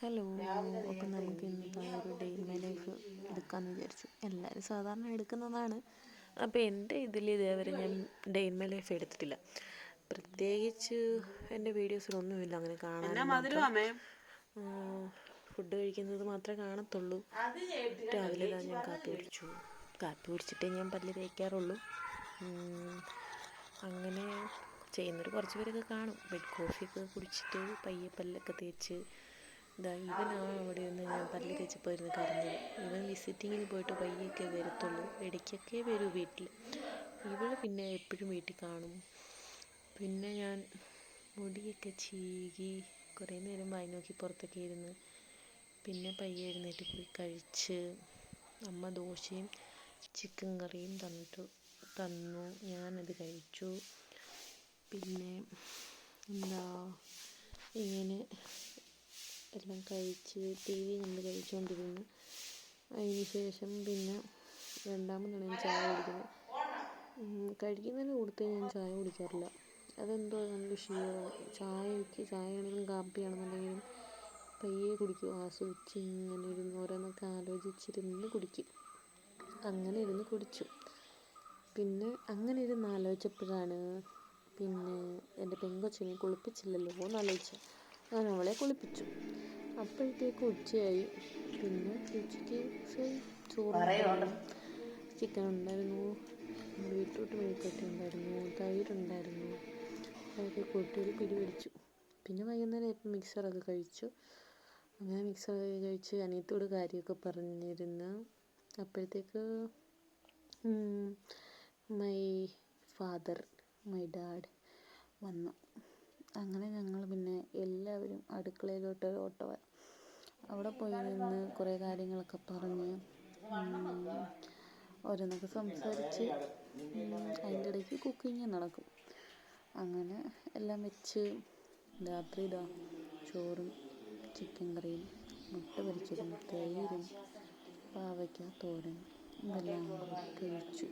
Hello അപ്പം നമുക്ക് ഇന്നത്തെ ആ ഒരു ഡേ ഇൻ മൈ ലൈഫ് എടുക്കാമെന്ന് വിചാരിച്ചു. എല്ലാവരും സാധാരണ എടുക്കുന്നതാണ്. അപ്പോൾ എന്റെ ഇതിൽ ഇതേവരെ ഞാൻ ഡേ ഇൻ മൈ ലൈഫ് എടുത്തിട്ടില്ല. പ്രത്യേകിച്ച് എന്റെ വീഡിയോസിലൊന്നുമില്ല അങ്ങനെ കാണാൻ ഫുഡ് കഴിക്കുന്നത് മാത്രമേ കാണത്തുള്ളൂ. രാവിലെ ഞാൻ കാപ്പി കുടിച്ചു കാപ്പി കുടിച്ചിട്ടേ ഞാൻ പല്ല് തേക്കാറുള്ളൂ. അങ്ങനെ ചെയ്യുന്നവർ കുറച്ച് പേരൊക്കെ കാണും. ബെഡ് കോഫിയൊക്കെ കുടിച്ചിട്ട് പയ്യെ പല്ലൊക്കെ തേച്ച് ഇതാ ഇവനാണ് അവിടെ നിന്ന് ഞാൻ പല്ല് തേച്ചപ്പോൾ ഇരുന്ന് കരഞ്ഞത്. ഇവൻ വിസിറ്റിങ്ങിന് പോയിട്ട് പയ്യൊക്കെ വരത്തുള്ളൂ. ഇടയ്ക്കൊക്കെ വരൂ വീട്ടിൽ ഇവൾ പിന്നെ എപ്പോഴും വീട്ടിൽ കാണും. പിന്നെ ഞാൻ മുടിയൊക്കെ ചീകി കുറേ നേരം വായി നോക്കി പുറത്തൊക്കെ ഇരുന്ന് പിന്നെ പയ്യെ എഴുന്നേറ്റ് പോയി കഴിച്ച് അമ്മ ദോശയും ചിക്കൻ കറിയും തന്നിട്ട് തന്നു. ഞാനത് കഴിച്ചു. പിന്നെ എന്താ ഇങ്ങനെ എല്ലാം കഴിച്ച് ടി വി കണ്ട് കഴിച്ചുകൊണ്ടിരുന്നു അതിന് ശേഷം പിന്നെ രണ്ടാമതാണ് ഞാൻ ചായ കുടിക്കുന്നത് കഴിക്കുന്നതിന് കൂടുതൽ ഞാൻ ചായ കുടിക്കാറില്ല. അതെന്തോ നല്ല ശീലമാണ് ചായക്ക് ചായയാണെങ്കിലും കാപ്പിയാണെന്നുണ്ടെങ്കിലും പയ്യെ കുടിക്കും. ആസ്വദിച്ച് ഇങ്ങനെ ഇരുന്ന് ഓരോന്നൊക്കെ ആലോചിച്ചിരുന്ന് കുടിക്കും. അങ്ങനെ ഇരുന്ന് കുടിച്ചു. പിന്നെ അങ്ങനെ ഇരുന്ന് ആലോചിച്ചപ്പോഴാണ് പിന്നെ എന്റെ പെങ്കൊച്ചിനെ കുളിപ്പിച്ചില്ലല്ലോ എന്ന് ഞാൻ അവളെ കുളിപ്പിച്ചു. അപ്പോഴത്തേക്ക് ഉച്ചയായി. പിന്നെ ഉച്ചയ്ക്ക് ചോറ് ചിക്കൻ ഉണ്ടായിരുന്നു. ബീട്രൂട്ട് മെഴുക്കട്ടി ഉണ്ടായിരുന്നു. തൈരുണ്ടായിരുന്നു അതൊക്കെ കൂട്ടി ഒരു പിടി പിടിച്ചു. പിന്നെ വൈകുന്നേരം ആയപ്പോൾ മിക്സറൊക്കെ കഴിച്ചു. അങ്ങനെ മിക്സറൊക്കെ കഴിച്ച് അനിയത്തോട് കാര്യമൊക്കെ പറഞ്ഞിരുന്നു. അപ്പോഴത്തേക്ക് മൈ ഫാദർ മൈ ഡാഡ് വന്നു. അങ്ങനെ ഞങ്ങൾ പിന്നെ എല്ലാവരും അടുക്കളയിലോട്ട് ഓട്ടമായി അവിടെ പോയി നിന്ന് കുറേ കാര്യങ്ങളൊക്കെ പറഞ്ഞ് ഓരോന്നൊക്കെ സംസാരിച്ച് അതിന്റെ ഇടയ്ക്ക് കുക്കിങ് നടക്കും. അങ്ങനെ എല്ലാം വെച്ച് രാത്രി ഇതാ ചോറും ചിക്കൻ കറിയും മുട്ട പൊരിച്ചതും തൈരും പാവയ്ക്ക തോരൻ ഇതെല്ലാം കഴിച്ചു.